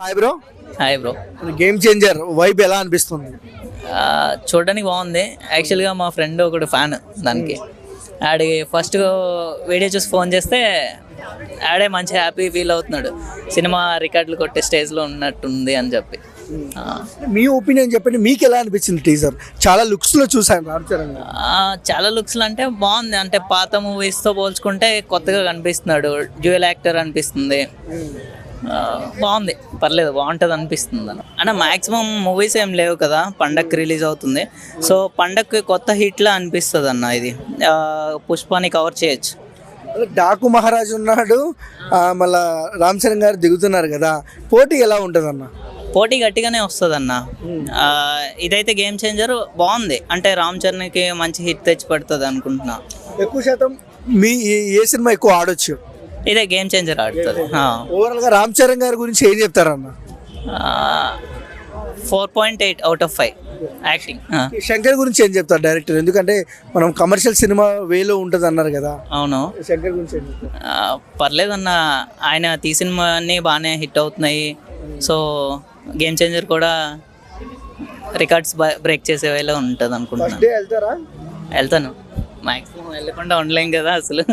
Hi bro hi bro game changer vibe ఎలా అనిపిస్తుంది? చూడడానికి బాగుంది. యాక్చువల్గా మా ఫ్రెండ్ ఒకడు ఫ్యాన్ దానికి. ఆడి ఫస్ట్ వీడియో చూసి ఫోన్ చేస్తే ఆడే మంచి హ్యాపీ ఫీల్ అవుతున్నాడు. సినిమా రికార్డులు కొట్టే స్టేజ్లో ఉన్నట్టుంది అని చెప్పి. మీ ఒపీనియన్ చెప్పండి. మీకు ఎలా అనిపించింది టీజర్ చాలా లుక్స్లో చూసాను చాలా లుక్స్లు అంటే బాగుంది. అంటే పాత మూవీస్తో పోల్చుకుంటే కొత్తగా కనిపిస్తున్నాడు. డ్యూయల్ యాక్టర్ అనిపిస్తుంది. ఆ, బాగుంది. పర్లేదు బాగుంటుంది అనిపిస్తుంది అన్న. అంటే మాక్సిమం మూవీస్ ఏం లేవు కదా పండక్కి రిలీజ్ అవుతుంది. సో పండక్కి కొత్త హిట్లా అనిపిస్తుంది అన్న ఇది. పుష్పాని కవర్ చేయొచ్చు. డాకు మహారాజ్ ఉన్నాడు మళ్ళా రామ్ చరణ్ గారు దిగుతున్నారు కదా పోటీ ఎలా ఉంటుంది అన్న? పోటీ గట్టిగానే వస్తుంది అన్న. ఇదైతే గేమ్ చేంజర్ బాగుంది. అంటే రామ్ చరణ్కి మంచి హిట్ తెచ్చి పెడుతుంది అనుకుంటున్నా. ఎక్కువ శాతం మీ ఏ సినిమా ఎక్కువ ఆడొచ్చు? ఇదే గేమ్ చేంజర్ ఆడుతుంది. ఓవరాల్గా రామ్ చరణ్ గారి గురించి ఏం చెప్తారన్న? Four point eight out of five acting Shankar గురించి ఏం చెప్తారు డైరెక్టర్? ఎందుకంటే మనం కమర్షియల్ సినిమా వేలో ఉంటుంది అన్నారు కదా. అవును. శంకర్ గురించి పర్లేదన్న ఆయన తీసినవన్నీ బాగానే హిట్ అవుతున్నాయి. సో గేమ్ చేంజర్ కూడా రికార్డ్స్ బ్రేక్ చేసే వేలో ఉంటుంది అనుకుంటున్నాను వెళ్తారా? వెళ్తాను. మ్యాక్సిమం వెళ్ళకుండా ఉండలేం కదా అసలు.